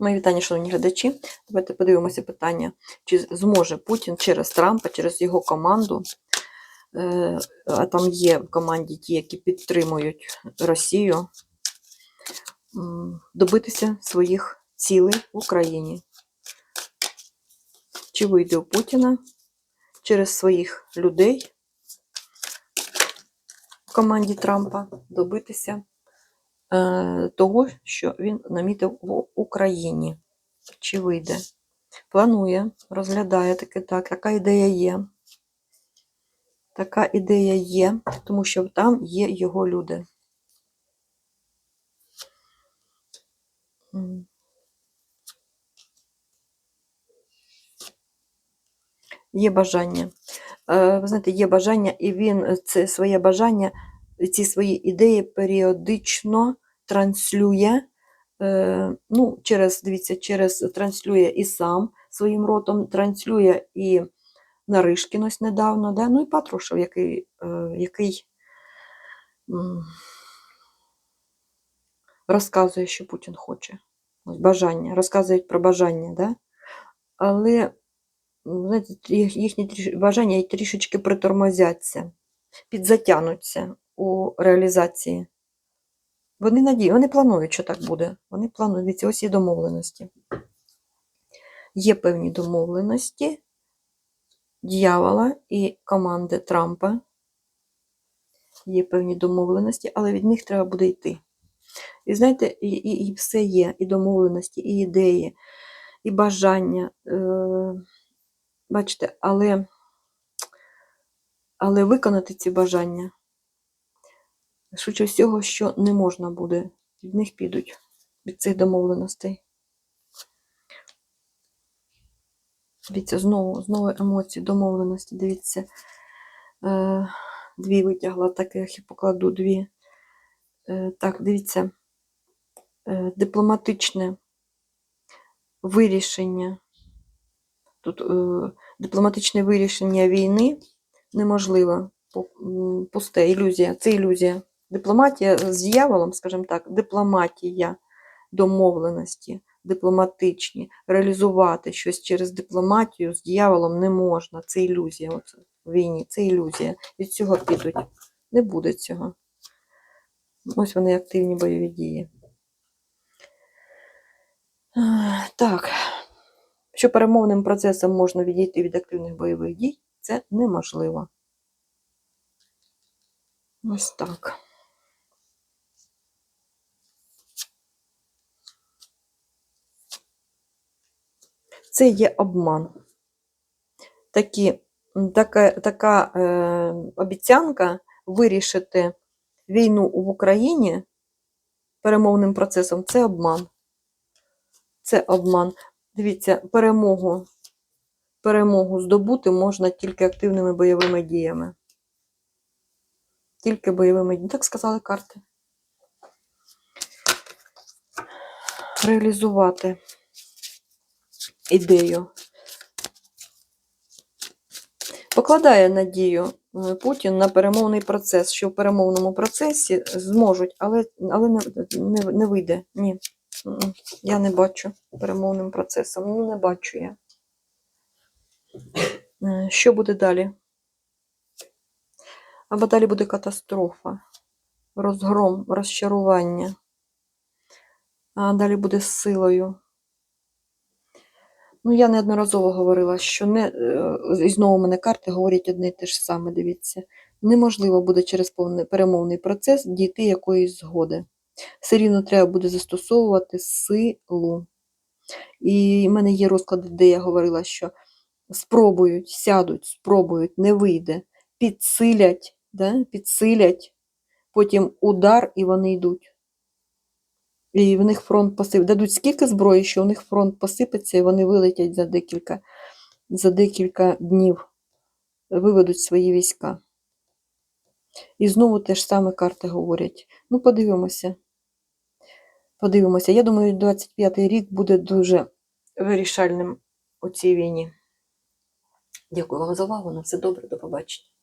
Мої вітання, шановні глядачі. Давайте подивимося питання, чи зможе Путін через Трампа, через його команду, е, а там є в команді ті, які підтримують Росію, добитися своїх цілей в Україні. Чи вийде у Путіна через своїх людей в команді Трампа добитися того, що він намітив в Україні. Чи вийде? Планує, розглядає таке так. Така ідея є. Така ідея є, тому що там є його люди. Є бажання. Е, Ви знаєте, є бажання, і він е, це своє бажання, ці свої ідеї періодично транслює. е, Ну, через, дивіться, через транслює і сам своїм ротом, транслює і Наришкін ось недавно, да? ну і Патрушев, який, е, який розказує, що Путін хоче. Ось бажання, розказують про бажання, да? але знаєте, їхні бажання трішечки притормозяться, підзатянуться у реалізації. Вони надіють, вони планують, що так буде. Вони планують, ось є домовленості. Є певні домовленості дьявола і команди Трампа. Є певні домовленості, але від них треба буде йти. І знаєте, і, і, і все є, і домовленості, і ідеї, і бажання. Е, бачите, але, але виконати ці бажання, швидше всього, що не можна буде. Від них підуть, від цих домовленостей. Дивіться, знову, знову емоції, домовленості. Дивіться, е, дві витягла, таких і покладу дві. Е, так, дивіться, е, дипломатичне вирішення. Тут е, дипломатичне вирішення війни неможливо. Пусте, ілюзія. Це ілюзія. Дипломатія з дьяволом, скажімо так, дипломатія домовленості дипломатичні, реалізувати щось через дипломатію з дьяволом не можна. Це ілюзія. От війні, це ілюзія. Від цього підуть. Не буде цього. Ось вони активні бойові дії. Так. Що перемовним процесом можна відійти від активних бойових дій, це неможливо. Ось так. Це є обман. Такі, така така е, обіцянка вирішити війну в Україні перемовним процесом це обман. Це обман. Дивіться, перемогу, перемогу здобути можна тільки активними бойовими діями. Тільки бойовими діями. Так сказали карти. Реалізувати ідею. Покладає надію е, Путін на перемовний процес, що в перемовному процесі зможуть, але, але не, не, не вийде. Ні. Я не бачу перемовним процесом. Ну, не бачу я. Е, Що буде далі? Або далі буде катастрофа, розгром, розчарування. А далі буде з силою. Ну, я неодноразово говорила, що не, е, і знову мене карти говорять одне і те ж саме, дивіться. Неможливо буде через повний перемовний процес дійти якоїсь згоди. Все рівно треба буде застосовувати силу. І в мене є розклади, де я говорила, що спробують, сядуть, спробують, не вийде, підсилять, да? підсилять, потім удар, і вони йдуть. І в них фронт посип. Дадуть скільки зброї, що у них фронт посипеться, і вони вилетять за декілька, за декілька днів, виведуть свої війська. І знову те ж саме карти говорять. Ну, подивимося. Подивимося. Я думаю, 25-й рік буде дуже вирішальним у цій війні. Дякую вам за увагу. На все добре, до побачення.